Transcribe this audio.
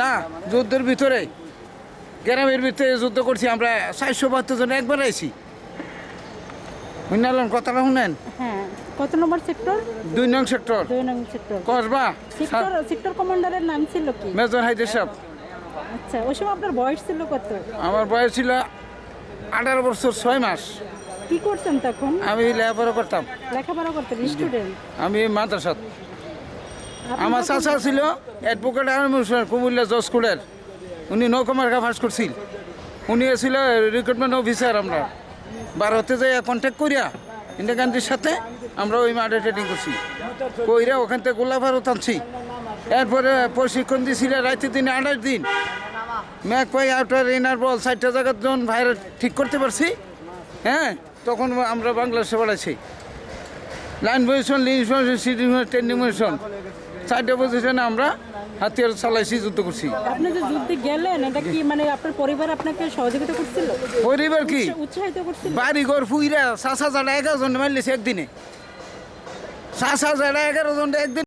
না যুদ্ধের ভিতরে গ্রামের ভিতরে যুদ্ধ করছি আমরা চারশো বাহাত্তর জন একবার আইছি। শুনালেন কথাটা শুনেন? হ্যাঁ কত নম্বর সেক্টর? দুই নং সেক্টর। দুই number sector. Kasba? Sector sector কমান্ডারের নাম ছিল কি? মেজর হাইদের সাহেব। আচ্ছা ওই সময় আপনার বয়স ছিল কত? আমার বয়স ছিল আঠারো বছর ছয় মাস। কি করতেন তখন? আমি লেখাপড়া করতাম। লেখাপড়া করতেন স্টুডেন্ট? আমি মাদ্রাসাত। আমার চাচা ছিল অ্যাডভোকেট কুমিল্লা জজ স্কুলের। উনি নৌকা মার্কা ফার্স্ট করছিল। উনি ছিল রিক্রুটমেন্ট অফিসার আমরা। ভারতে যাইয়া কন্ট্যাক্ট করিয়া ইন্দিরা গান্ধীর সাথে আমরা ওই মাঠে ট্রেনিং করছি। কইরা ওখান থেকে গোলা ভারত আনছি। এরপরে প্রশিক্ষণ দিয়েছিল রাইতে দিনে আঠাশ দিন। ম্যাক পাই আউটার ইনার বল চারটা জায়গার যখন ভাইরে ঠিক করতে পারছি। হ্যাঁ তখন আমরা বাংলাদেশে বাড়াইছি লাইন পজিশন লিন সিটিং ট্রেন্ডিং পজিশন চারটে পজিশনে আমরা হাতিয়ার চালাইছি যুদ্ধ করছি। আপনি যে যুদ্ধে গেলেন এটা কি মানে আপনার পরিবার আপনাকে সহযোগিতা করছিল? পরিবার কি? উৎসাহিত করছিল? বাড়ি ঘর ফুইরা চাষা জাড়া এগারো জন মারলেছে একদিনে। চাষা জাড়া এগারো জন একদিন